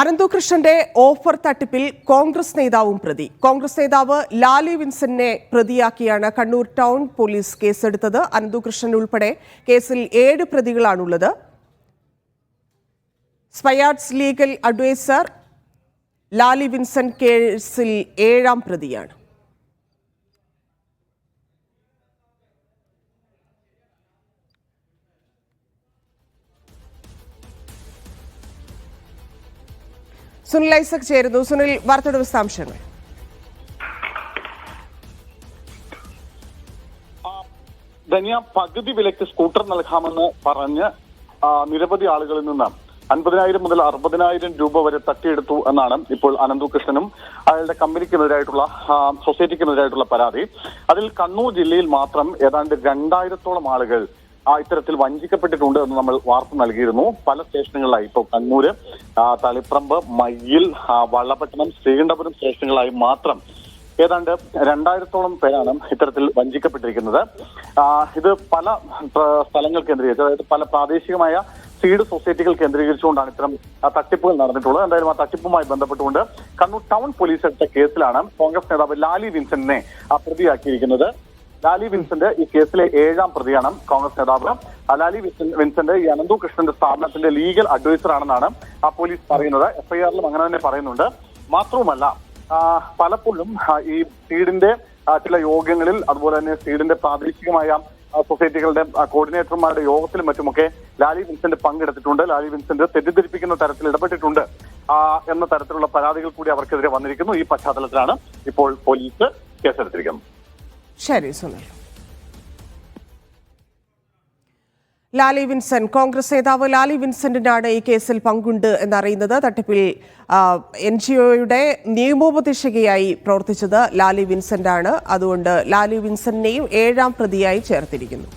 അനന്തകൃഷ്ണന്റെ offer തട്ടിപ്പിൽ കോൺഗ്രസ് നേതാവും പ്രതി. കോൺഗ്രസ് നേതാവ് ലാലി വിൻസനെ പ്രതിയാക്കിയാണ് കണ്ണൂർ ടൗൺ പോലീസ് കേസെടുത്തത്. അനന്തുകൃഷ്ണൻ ഉൾപ്പെടെ കേസിൽ ഏഴ് പ്രതികളാണുള്ളത്. സ്പയാർട്സ് ലീഗൽ അഡ്വൈസർ ലാലി വിൻസൻ കേസിൽ ഏഴാം പ്രതിയാണ്. സുനിൽ ഐസക് ചേരുന്നു. സുനിൽ വാർത്തയുടെ വിശദാംശങ്ങൾ. ധനിയ പകുതി വിലയ്ക്ക് സ്കൂട്ടർ നൽകാമെന്ന് പറഞ്ഞ് നിരവധി ആളുകളിൽ നിന്ന് അൻപതിനായിരം മുതൽ അറുപതിനായിരം രൂപ വരെ തട്ടിയെടുത്തു എന്നാണ് ഇപ്പോൾ അനന്തുകൃഷ്ണനും അയാളുടെ കമ്പനിക്കെതിരായിട്ടുള്ള സൊസൈറ്റിക്കെതിരായിട്ടുള്ള പരാതി. അതിൽ കണ്ണൂർ ജില്ലയിൽ മാത്രം ഏതാണ്ട് രണ്ടായിരത്തോളം ആളുകൾ ഇത്തരത്തിൽ വഞ്ചിക്കപ്പെട്ടിട്ടുണ്ട് എന്ന് നമ്മൾ വാർത്ത നൽകിയിരുന്നു. പല സ്റ്റേഷനുകളിലായി. ഇപ്പോൾ കണ്ണൂര് തളിപ്രമ്പ് മയ്യിൽ വള്ളപട്ടണം ശ്രീകണ്ഠപുരം സ്റ്റേഷനുകളായി മാത്രം ഏതാണ്ട് രണ്ടായിരത്തോളം പേരാണ് ഇത്തരത്തിൽ വഞ്ചിക്കപ്പെട്ടിരിക്കുന്നത്. ഇത് പല സ്ഥലങ്ങൾ കേന്ദ്രീകരിച്ച് അതായത് പല പ്രാദേശികമായ സീഡ് സൊസൈറ്റികൾ കേന്ദ്രീകരിച്ചുകൊണ്ടാണ് ഇത്തരം തട്ടിപ്പുകൾ നടന്നിട്ടുള്ളത്. എന്തായാലും ആ തട്ടിപ്പുമായി ബന്ധപ്പെട്ടുകൊണ്ട് കണ്ണൂർ ടൗൺ പോലീസ് എടുത്ത കേസിലാണ് കോൺഗ്രസ് നേതാവ് ലാലി വിൻസെന്റിനെ ആ, പ്രതിയാക്കിയിരിക്കുന്നത്. ലാലി വിൻസെന്റ് ഈ കേസിലെ ഏഴാം പ്രതിയാണ് കോൺഗ്രസ് നേതാവ്. ലാലി വിൻസെന്റ് ഈ അനന്തു കൃഷ്ണന്റെ സ്ഥാപനത്തിന്റെ ലീഗൽ അഡ്വൈസർ ആണെന്നാണ് ആ പോലീസ് പറയുന്നത്. എഫ്ഐആറിലും അങ്ങനെ തന്നെ പറയുന്നുണ്ട്. മാത്രവുമല്ല പലപ്പോഴും ഈ സീഡിന്റെ ചില യോഗങ്ങളിൽ അതുപോലെ തന്നെ സീഡിന്റെ പ്രാദേശികമായ സൊസൈറ്റികളുടെ കോർഡിനേറ്റർമാരുടെ യോഗത്തിലും മറ്റുമൊക്കെ ലാലി വിൻസെന്റ് പങ്കെടുത്തിട്ടുണ്ട്. ലാലി വിൻസെന്റ് തെറ്റിദ്ധരിപ്പിക്കുന്ന തരത്തിൽ ഇടപെട്ടിട്ടുണ്ട്. എന്ന തരത്തിലുള്ള പരാതികൾ കൂടി അവർക്കെതിരെ വന്നിരിക്കുന്നു. ഈ പശ്ചാത്തലത്തിലാണ് ഇപ്പോൾ പോലീസ് കേസെടുത്തിരിക്കുന്നത്. ശരി സുനിൽ. ലാലി വിൻസെന്റ്. കോൺഗ്രസ് നേതാവ് ലാലി വിൻസെന്റിനാണ് ഈ കേസിൽ പങ്കുണ്ട് എന്നറിയുന്നത്. തട്ടിപ്പിൽ എൻ ജി ഒയുടെ നിയമോപദേശകയായി പ്രവർത്തിച്ചത് ലാലി വിൻസെന്റ് ആണ് അതുകൊണ്ട് ലാലി വിൻസെന്റിനെയും ഏഴാം പ്രതിയായി ചേർത്തിരിക്കുന്നു.